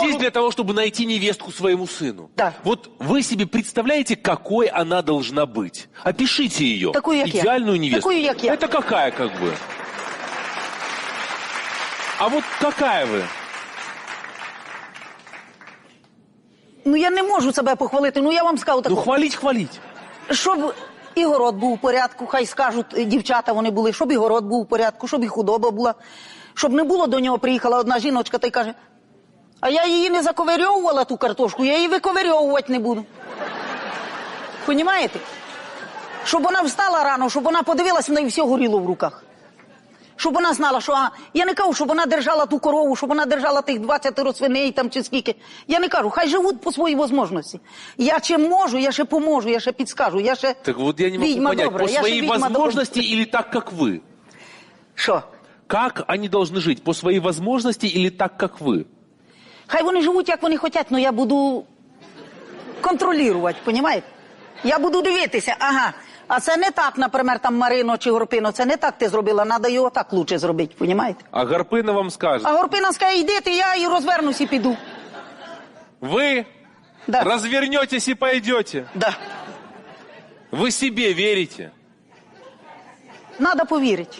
Здесь для того, чтобы найти невестку своему сыну. Да. Вот вы себе представляете, какой она должна быть? Опишите ее. Такую, як я. Идеальную невесту. Такую, як я. Это какая, как бы? А вот какая вы? Ну я не можу себе похвалити. Ну я вам скажу Ну, таку. хвалить, хвалить. Щоб і город був у порядку, хай скажуть е, дівчата вони були, щоб і город був у порядку, щоб і худоба була. Щоб не було до нього, приїхала одна жіночка та й каже, а я її не заковирьовувала ту картошку, я її виковирьовувати не буду. Понімаєте? Щоб вона встала рано, щоб вона подивилась, в неї все горіло в руках. Щоб вона знала, що а, я не кажу, щоб вона держала ту корову, щоб вона держала тих 20 свиней там чи скільки. Я не кажу, хай живуть по своїй можливості. Я чим можу, я ще поможу, я ще підскажу, я ще Так вот я не могу відьма понять, добра, по я ще своей відьма добра. возможности или так, как вы? Що? Как они должны жить? По своей возможности или так, как вы? Хай вони живуть, як вони хочуть, але я буду контролювати, понімаєте? Я буду дивитися, ага. А це не так, наприклад, там Марино чи Горпино, це не так ти зробила, треба його так лучше зробити, понімаєте? А Гарпына вам скажет, А Горпина скаже, йди ти, я і розвернусь і піду. вы Да. развернетесь и пойдете. Да. Вы себе верите. Надо повірити.